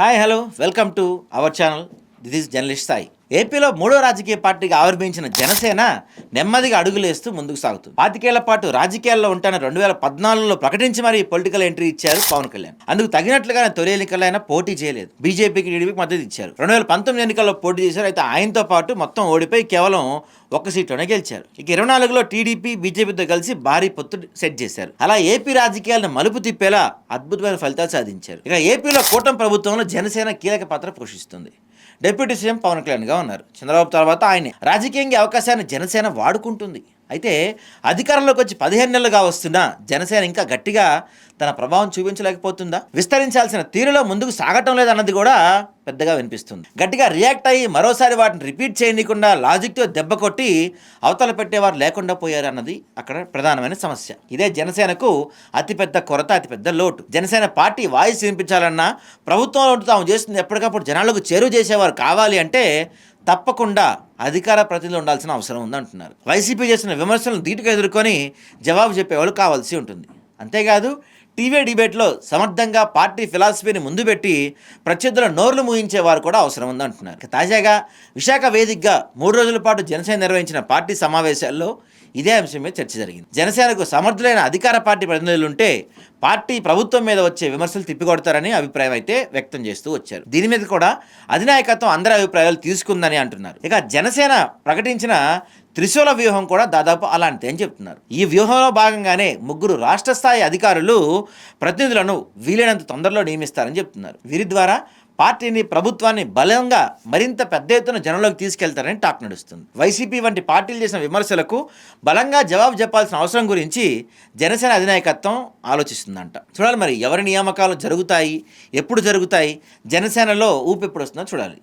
hi hello welcome to our channel this is journalist Sai ఏపీలో మూడో రాజకీయ పార్టీగా ఆవిర్భవించిన జనసేన నెమ్మదిగా అడుగులేస్తూ ముందుకు సాగుతుంది. పాతికేళ్ళ పాటు రాజకీయాల్లో ఉంటాన రెండు వేల పద్నాలుగులో ప్రకటించి మరీ పొలిటికల్ ఎంట్రీ ఇచ్చారు పవన్ కళ్యాణ్. అందుకు తగినట్లుగానే తొలి ఎన్నికల్లో ఆయన పోటీ చేయలేదు. బీజేపీకి టీడీపీకి మద్దతు ఇచ్చారు. రెండు వేల పంతొమ్మిది ఎన్నికల్లో పోటీ చేశారు. అయితే ఆయనతో పాటు మొత్తం ఓడిపోయి కేవలం ఒక్క సీట్లోనే గెలిచారు. ఇక ఇరవై నాలుగులో టీడీపీ బీజేపీతో కలిసి భారీ పొత్తు సెట్ చేశారు. అలా ఏపీ రాజకీయాలను మలుపు తిప్పేలా అద్భుతమైన ఫలితాలు సాధించారు. ఇక ఏపీలో కూటమి ప్రభుత్వంలో జనసేన కీలక పాత్ర పోషిస్తుంది. డిప్యూటీ సీఎం పవన్ కళ్యాణ్గా ఉన్నారు. చంద్రబాబు తర్వాత ఆయనే. రాజకీయంగా అవకాశాన్ని జనసేన వాడుకుంటుంది. అయితే అధికారంలోకి వచ్చి పదిహేను నెలలుగా వస్తున్న జనసేన ఇంకా గట్టిగా తన ప్రభావం చూపించలేకపోతుందా? విస్తరించాల్సిన తీరులో ముందుకు సాగటం లేదన్నది కూడా పెద్దగా వినిపిస్తుంది. గట్టిగా రియాక్ట్ అయ్యి మరోసారి వాటిని రిపీట్ చేయనీయకుండా లాజిక్తో దెబ్బ కొట్టి అవతల పెట్టేవారు లేకుండా పోయారు అన్నది అక్కడ ప్రధానమైన సమస్య. ఇదే జనసేనకు అతిపెద్ద కొరత అతిపెద్ద లోటు. జనసేన పార్టీ వాయిస్ వినిపించాలన్నా ప్రభుత్వంలో తాము చేస్తుంది ఎప్పటికప్పుడు జనాలకు చేరువ చేసేవారు కావాలి అంటే తప్పకుండా అధికార ప్రతినిధులు ఉండాల్సిన అవసరం ఉందంటున్నారు. వైసీపీ చేసిన విమర్శలను ధీటుగా ఎదుర్కొని జవాబు చెప్పేవాళ్ళు కావాల్సి ఉంటుంది. అంతేకాదు టీవీ డిబేట్లో సమర్థంగా పార్టీ ఫిలాసఫీని ముందు పెట్టి ప్రత్యర్థుల నోర్లు మూయించేవారు కూడా అవసరం ఉందంటున్నారు అంటున్నారు. తాజాగా విశాఖ వేదికగా మూడు రోజుల పాటు జనసేన నిర్వహించిన పార్టీ సమావేశాల్లో ఇదే అంశం మీద చర్చ జరిగింది. జనసేనకు సమర్థులైన అధికార పార్టీ ప్రతినిధులు ఉంటే పార్టీ ప్రభుత్వం మీద వచ్చే విమర్శలు తిప్పికొడతారని అభిప్రాయం అయితే వ్యక్తం చేస్తూ వచ్చారు. దీని మీద కూడా అధినాయకత్వం అందరి అభిప్రాయాలు తీసుకుందని అంటున్నారు. ఇక జనసేన ప్రకటించిన త్రిశూల వ్యూహం కూడా దాదాపు అలాంటిది అని చెప్తున్నారు. ఈ వ్యూహంలో భాగంగానే ముగ్గురు రాష్ట్ర స్థాయి అధికారులు ప్రతినిధులను వీలైనంత తొందరలో నియమిస్తారని చెప్తున్నారు. వీరి ద్వారా పార్టీని ప్రభుత్వాన్ని బలంగా మరింత పెద్ద ఎత్తున జనంలోకి తీసుకెళ్తారని టాక్ నడుస్తుంది. వైసీపీ వంటి పార్టీలు చేసిన విమర్శలకు బలంగా జవాబు చెప్పాల్సిన అవసరం గురించి జనసేన అధినాయకత్వం ఆలోచిస్తుందంట. చూడాలి మరి ఎవరి నియామకాలు జరుగుతాయి ఎప్పుడు జరుగుతాయి జనసేనలో ఊపు ఎప్పుడు వస్తుందో చూడాలి.